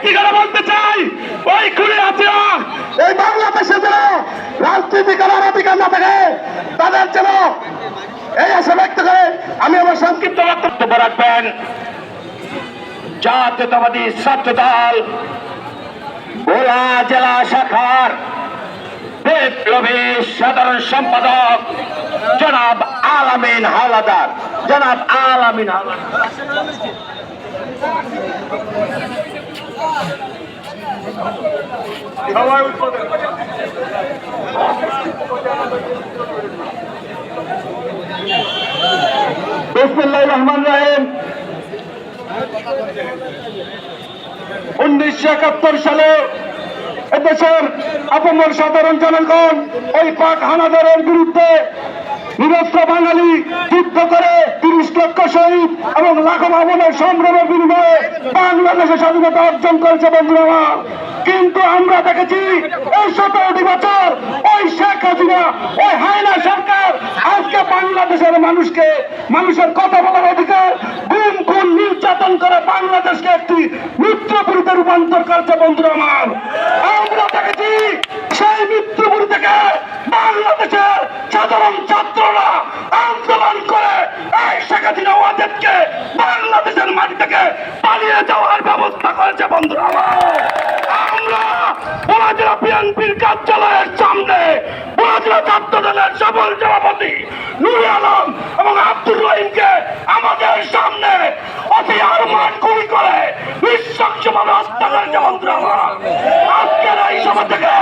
একটি করে বলতে চাই, ওই খুনি আছে এই বাংলাদেশে যেন রাজনীতি করার অধিকার না থাকে, তাদের যেন এই আশা ব্যক্ত করে আমি আমার সংক্ষিপ্ত বক্তব্য রাখবেন। জাতীয়তাবাদী ছাত্র দল ভোলা জেলা শাখার বিপ্লবী সাধারণ সম্পাদক জনাব আলামিন হাওলাদার। জনাব আলামিন হাওলাদার। বিসমুল্লাহ রহমান রাহিম উনিশশো একাত্তর সালে এদেশের আপমর সাধারণ জনগণ ওই পাক হানাদারের বিরুদ্ধে নিরস্ত্র বাঙালি যুদ্ধ করে তিরিশ লক্ষ শহীদ এবং লাখো ভবনের সংগ্রামের বিনিময়ে বাংলাদেশের স্বাধীনতা অর্জন করেছে বন্ধুরা। কিন্তু আমরা দেখেছি এই সতেরোটি বছর ওই শেখ হাসিনা, ওই হায়না সরকার আজকে বাংলাদেশের মানুষকে, মানুষের কথা বলার অধিকার, গুম, খুন, নির্যাতন করে বাংলাদেশকে একটি মিত্রপুরীতে রূপান্তর করছে বন্ধুরা আমার। আমরা দেখেছি সেই মিত্রপুরী থেকে বাংলাদেশের সাধারণ ছাত্ররা আন্দোলন করে এই শেখ হাসিনা ওয়াদেরকে বাংলাদেশের মাটি থেকে পালিয়ে যাওয়ার ব্যবস্থা করেছে আমার আমরা। বোনাজেলা বিএনপির কার্যালয়ের সামনে বোনাজেলা ছাত্র দলের সফল সভাপতি নুরি আলম এবং আব্দুর রহিমকে আমাদের সামনে অতি আরমান গুলি করে নৃশংসভাবে হত্যা করেছে আমার। আজকের এই সভা থেকে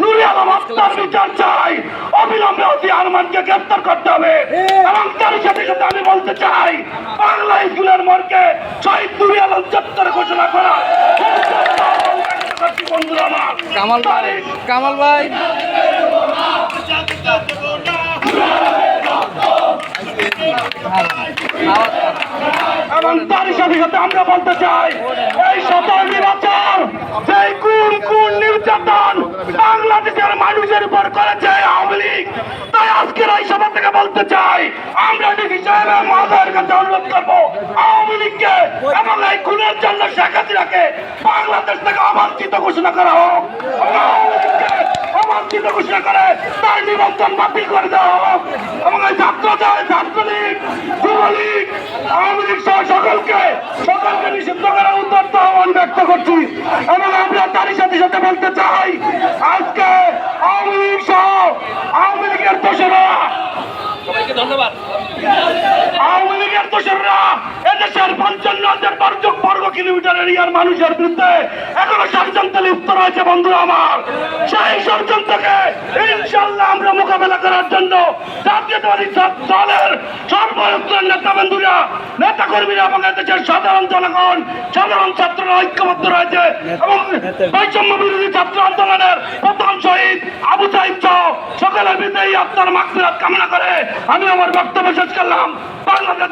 নুরি আলম হত্যার বিচার চাই অবিলম্বে অতি আরমানকে গ্রেপ্তার করতে হবে এবং তার সাথে সাথে আমি বলতে চাই বাংলা স্কুলের মর্কে শহীদ নুরি আলম চত্বর ঘোষণা করা কামাল ভাই কামাল ভাই। আমরা বলতে চাই এই সকল নির্বাচন যে নির্যাতন বাংলাদেশের মানুষের উপর করেছে আওয়ামী লীগ। তাই আজকের এই সভা থেকে বলতে চাই, আমরা সাহেবের মহোদয়ের কাছে অনুরোধ আওয়ামী লীগকে এবং এই খুনের জন্য শেখ হাসিনাকে বাংলাদেশ থেকে অবাঞ্ছিত ঘোষণা করা হোক অবাঞ্ছিত ঘোষণা করে তার নিবন্ধন বাতিল করে দেওয়া হোক, এবং এই ছাত্র ছাত্রলীগ, যুবলীগ, আওয়ামী লীগ সহ সকলকে সকলকে নিষিদ্ধ করার উদ্যত আহ্বান ব্যক্ত করছি। এবং আমরা তারই সাথে সাথে বলতে চাই আজকে আওয়ামী লীগ সহ আওয়ামী লীগের দোষরা ধন্যবাদ আওয়ামী লীগের দোষররা এদেশের পঞ্চান্ন হাজার বর্গ বর্গ কিলোমিটার এরিয়ার মানুষের বিরুদ্ধে এখনও ষড়যন্ত্র লিপ্ত রয়েছে বন্ধুরা আমার। সেই ষড়যন্ত্রকে ইনশাল্লাহ আমরা মোকাবেলা করার জন্য জাতীয়তাবাদী দলের সর্বস্তরের নেতা বন্ধুরা নেতা কর্মীরা এবং এদেশের সাধারণ জনগণ, সাধারণ ছাত্ররা ঐক্যবদ্ধ রয়েছে এবং বৈষম্য বিরোধী ছাত্র আন্দোলনের আত্মার মাকফিরাত কামনা করে আমি আমার বক্তব্য শেষ করলাম। বাংলাদেশ